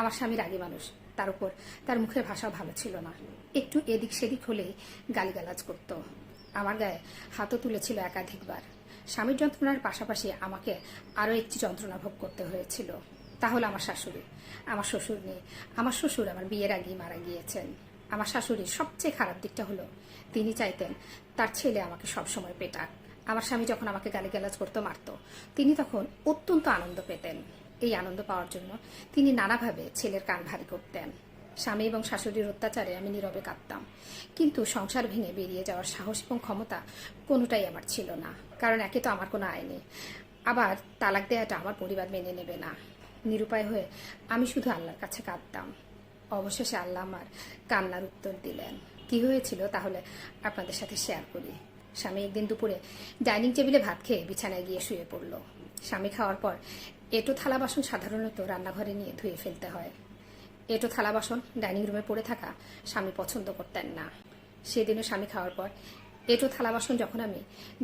আমার স্বামী রাগী মানুষ, তার উপর তার মুখের ভাষাও ভালো ছিল না। একটু এদিক সেদিক হলেই গালিগালাজ করতো। আমার গায়ে হাতও তুলেছিল একাধিকবার। স্বামীর যন্ত্রণার পাশাপাশি আমাকে আরও একটি যন্ত্রণা ভোগ করতে হয়েছিল। তাহলে আমার শাশুড়ি। আমার শ্বশুর নেই। আমার শ্বশুর আমার বিয়ের আগেই মারা গিয়েছেন। আমার শাশুড়ির সবচেয়ে খারাপ দিকটা হলো তিনি চাইতেন তার ছেলে আমাকে সবসময় পেটাক। আমার স্বামী যখন আমাকে গালিগালাজ করতো, মারতো, তিনি তখন অত্যন্ত আনন্দ পেতেন। এই আনন্দ পাওয়ার জন্য তিনি নানাভাবে ছেলের কান ভারী করতেন। স্বামী এবং শাশুড়ির অত্যাচারে আমি নীরবে কাঁদতাম। কিন্তু সংসার ভেঙে বেরিয়ে যাওয়ার সাহস এবং ক্ষমতা কোনোটাই আমার ছিল না, কারণ একে তো আমার কোনো আয় নেই। আবার তালাক দেওয়াটা আমার পরিবার মেনে নেবে না। নিরুপায় হয়ে আমি শুধু আল্লাহর কাছে কাঁদতাম। অবশেষে আল্লাহ আমার কান্নার উত্তর দিলেন। কি হয়েছিল তাহলে আপনাদের সাথে শেয়ার করি। স্বামী একদিন দুপুরে ডাইনিং টেবিলে ভাত খেয়ে বিছানায় গিয়ে শুয়ে পড়ল। স্বামী খাওয়ার পর এটো থালা বাসন সাধারণত রান্নাঘরে নিয়ে ধুয়ে ফেলতে হয়। এটো থালা বাসন ডাইনিং রুমে পড়ে থাকা স্বামী পছন্দ করতেন না। সেদিনও স্বামী খাওয়ার পর এটো থালা বাসন যখন আমি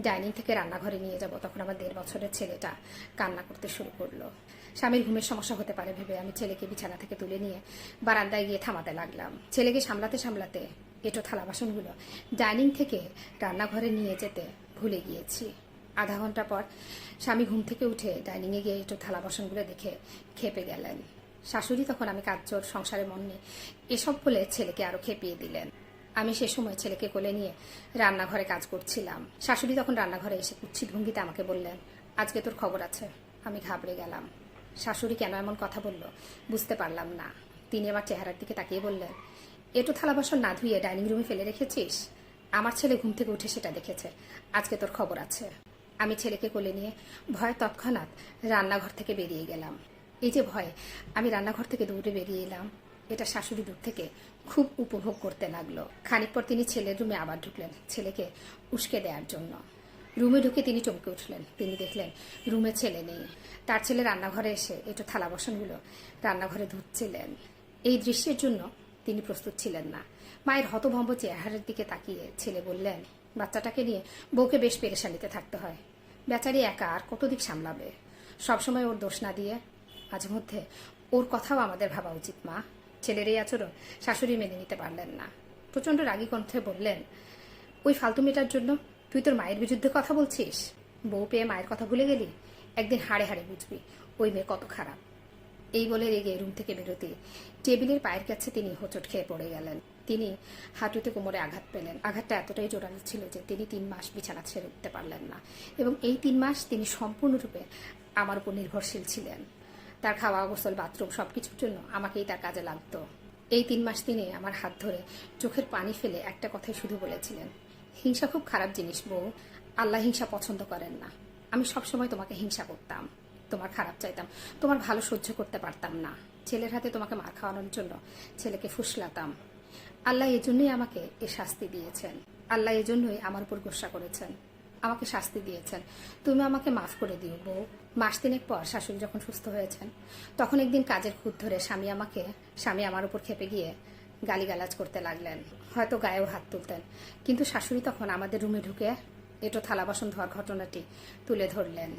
ডাইনিং থেকে রান্নাঘরে নিয়ে যাব, তখন আমার দেড় বছরের ছেলেটা কান্না করতে শুরু করল। স্বামীর ঘুমের সমস্যা হতে পারে ভেবে আমি ছেলেকে বিছানা থেকে তুলে নিয়ে বারান্দায় গিয়ে থামাতে লাগলাম। ছেলেকে সামলাতে সামলাতে এটো থালা বাসনগুলো ডাইনিং থেকে রান্নাঘরে নিয়ে যেতে ভুলে গিয়েছি। আধা ঘণ্টা পর স্বামী ঘুম থেকে উঠে ডাইনিংয়ে গিয়ে একটু থালা বাসনগুলো দেখে খেপে গেলেন। শাশুড়ি তখন আমি কাজচোর সংসারে মন নেই। এসব বলে ছেলেকে আরও খেপিয়ে দিলেন। আমি সে সময় ছেলেকে কোলে নিয়ে রান্নাঘরে কাজ করছিলাম। শাশুড়ি তখন রান্নাঘরে এসে কুচ্ছিত ভঙ্গিতে আমাকে বললেন, আজকে তোর খবর আছে, আমি ঘাবড়ে গেলাম। শাশুড়ি কেন এমন কথা বলল বুঝতে পারলাম না। তিনি আমার চেহারার দিকে তাকিয়ে বললেন, এটো থালা বাসন না ধুয়ে ডাইনিং রুমে ফেলে রেখেছিস? আমার ছেলে ঘুম থেকে উঠে সেটা দেখেছে। আজকে তোর খবর আছে। আমি ছেলেকে কোলে নিয়ে ভয় তৎক্ষণাৎ রান্নাঘর থেকে বেরিয়ে গেলাম। এই যে ভয় আমি রান্নাঘর থেকে দৌড়ে বেরিয়ে এলাম, এটা শাশুড়ি দূর থেকে খুব উপভোগ করতে লাগল। খানিক পর তিনি ছেলের রুমে আবার ঢুকলেন, ছেলেকে উস্কে দেওয়ার জন্য। রুমে ঢুকে তিনি চমকে উঠলেন। তিনি দেখলেন, রুমে ছেলে নেই। তার ছেলে রান্নাঘরে এসে একটু থালা বাসনগুলো রান্নাঘরে ধুচ্ছিলেন। এই দৃশ্যের জন্য তিনি প্রস্তুত ছিলেন না। মায়ের হতভম্ব চেহারার দিকে তাকিয়ে ছেলে বললেন বাচ্চাটাকে নিয়ে বউকে বেশ পেরেশানিতে থাকতে হয়। বেচারি একা আর কত দিক সামলাবে? সবসময় ওর দোষ না দিয়ে মাঝে মধ্যে ওর কথাও আমাদের ভাবা উচিত, মা। ছেলের এই আচরণ শাশুড়ি মেনে নিতে পারলেন না। প্রচণ্ড রাগী কণ্ঠে বললেন, ওই ফালতু মেয়েটার জন্য তুই তোর মায়ের বিরুদ্ধে কথা বলছিস? বউ পেয়ে মায়ের কথা ভুলে গেলি? একদিন হাড়ে হাড়ে বুঝবি, ওই মেয়ে কত খারাপ। এই বলে রেগে রুম থেকে বেরোতে টেবিলের পায়ের কাছে তিনি হোঁচট খেয়ে পড়ে গেলেন। তিনি হাঁটুতে কোমরে আঘাত পেলেন। আঘাতটা এতটাই জোরালো ছিল যে তিনি তিন মাস বিছানা ছেড়ে উঠতে পারলেন না এবং এই তিন মাস তিনি সম্পূর্ণরূপে আমার উপর নির্ভরশীল ছিলেন। তার খাওয়া, গোসল, বাথরুম সবকিছুর জন্য আমাকেই তার কাজে লাগতো। এই তিন মাস তিনি আমার হাত ধরে চোখের পানি ফেলে একটা কথাই শুধু বলেছিলেন। হিংসা খুব খারাপ জিনিস বউ। আল্লাহ হিংসা পছন্দ করেন না। আমি সবসময় তোমাকে হিংসা করতাম। তোমার খারাপ চাইতাম। তোমার ভালো সহ্য করতে পারতাম না। ছেলের হাতে তোমাকে মার খাওয়ানোর জন্য ছেলেকে ফুসলাতাম। আল্লাহ এজন্যই আমাকে এ শাস্তি দিয়েছেন। আল্লাহ এজন্যই আমার উপর গোসা করেছেন। আমাকে শাস্তি দিয়েছেন। তুমি আমাকে মাফ করে দিও বউ। মাস তিনেক পর শাশুড়ি যখন সুস্থ হয়েছেন, তখন একদিন কাজের খুদ ধরে স্বামী আমাকে, স্বামী আমার উপর খেপে গিয়ে গালিগালাজ করতে লাগলেন। হয়তো গায়েও হাত তুলতেন। কিন্তু শাশুড়ি তখন আমাদের রুমে ঢুকে এটো থালা বাসন ধোয়ার ঘটনাটি তুলে ধরলেন।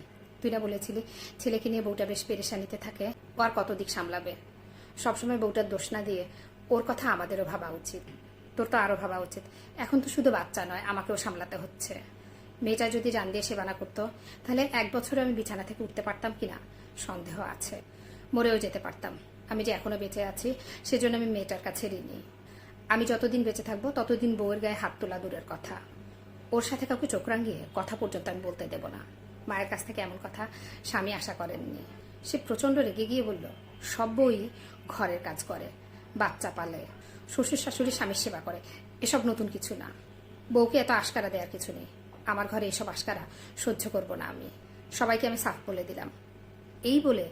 তুই না বলেছিলি, ছেলেকে নিয়ে বউটা বেশ পেরেশানিতে থাকে, ও আর কত দিক সামলাবে? সবসময় বউটার দোষ না দিয়ে ওর কথা আমাদেরও ভাবা উচিত। তোর তো আরও ভাবা উচিত। এখন তো শুধু বাচ্চা নয়, আমাকেও সামলাতে হচ্ছে। মেয়েটা যদি জান দিয়ে সেবা না করতো, তাহলে এক বছরে আমি বিছানা থেকে উঠতে পারতাম কিনা? সন্দেহ আছে। মরেও যেতে পারতাম। আমি যে এখনও বেঁচে আছি, সেজন্য আমি মেয়েটার কাছে ঋণী। আমি যতদিন বেঁচে থাকব, ততদিন বউয়ের গায়ে হাত তোলা দূরের কথা। ওর সাথে কাউকে চোখ রাঙিয়ে কথা পর্যন্ত আমি বলতে দেব না। মায়ের কাছ থেকে এমন কথা স্বামী আশা করেননি। সে প্রচণ্ড রেগে গিয়ে বলল, সব বই ঘরের কাজ করে, বাচ্চা পালে, শ্বশুর শাশুড়ি স্বামীর সেবা করে, এসব নতুন কিছু না। বউকে এত আশকারা দেওয়ার কিছু নেই। আমার ঘরে এসব আশকারা সহ্য করব না আমি। সবাইকে আমি সাফ বলে দিলাম। এই বলে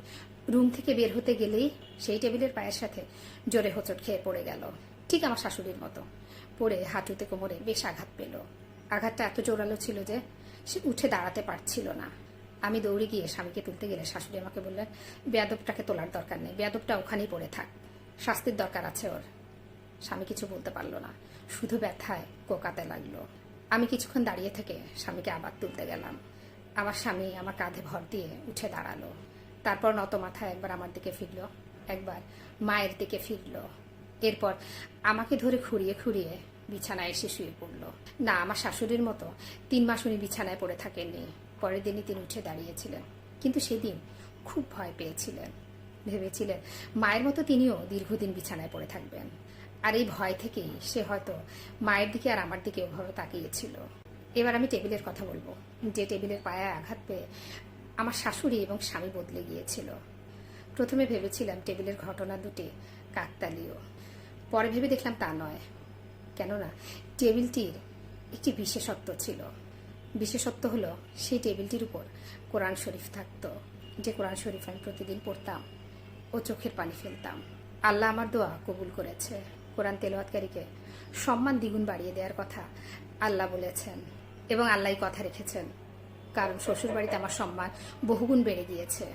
রুম থেকে বের হতে গেলেই সেই টেবিলের পায়ের সাথে জোরে হোঁচট খেয়ে পড়ে গেল। ঠিক আমার শাশুড়ির মতো। পড়ে হাঁটুতে কোমরে বেশ আঘাত পেল। আঘাতটা এত জোরালো ছিল যে সে উঠে দাঁড়াতে পারছিল না। আমি দৌড়ে গিয়ে স্বামীকে তুলতে গেলে শাশুড়ি আমাকে বললেন, বেয়াদবটাকে তোলার দরকার নেই, বেয়াদবটা ওখানেই পড়ে থাক। শাস্তির দরকার আছে ওর। স্বামী কিছু বলতে পারল না, শুধু ব্যথায় কোকাতে লাগল। আমি কিছুক্ষণ দাঁড়িয়ে থেকে স্বামীকে আবার তুলতে গেলাম। আমার স্বামী আমার কাঁধে ভর দিয়ে উঠে দাঁড়াল। তারপর নত মাথায় একবার আমার দিকে ফিরল, একবার মায়ের দিকে ফিরল। এরপর আমাকে ধরে খুঁড়িয়ে খুঁড়িয়ে বিছানায় এসে শুয়ে পড়ল। না, আমার শাশুড়ির মতো। তিন মাস উনি বিছানায় পড়ে থাকেননি। পরের দিনই তিনি উঠে দাঁড়িয়েছিলেন। কিন্তু সেদিন খুব ভয় পেয়েছিলেন। ভেবেছিলেন মায়ের মতো তিনিও দীর্ঘদিন বিছানায় পড়ে থাকবেন। আর এই ভয় থেকেই সে হয়তো মায়ের দিকে আর আমার দিকে ওভাবে তাকিয়েছিল। এবার আমি টেবিলের কথা বলব। যে টেবিলের পায়ে আঘাত পেয়ে আমার শাশুড়ি এবং স্বামী বদলে গিয়েছিল। প্রথমে ভেবেছিলাম টেবিলের ঘটনা দুটি কাকতালীয়। পরে ভেবে দেখলাম তা নয়। কেননা টেবিলটির একটি বিশেষত্ব ছিল। বিশেষত্ব হলো সেই টেবিলটির উপর কোরআন শরীফ থাকতো, যে কোরআন শরীফ আমি প্রতিদিন পড়তাম ও চোখের পানি ফেলতাম। আল্লাহ আমার দোয়া কবুল করেছে। কোরআন তেলাওয়াতকারীকে সম্মান দ্বিগুণ বাড়িয়ে দেওয়ার কথা আল্লাহ বলেছেন এবং আল্লাহ কথা রেখেছেন। কারণ শ্বশুর বাড়িতে আমার সম্মান বহুগুণ বেড়ে গিয়েছে।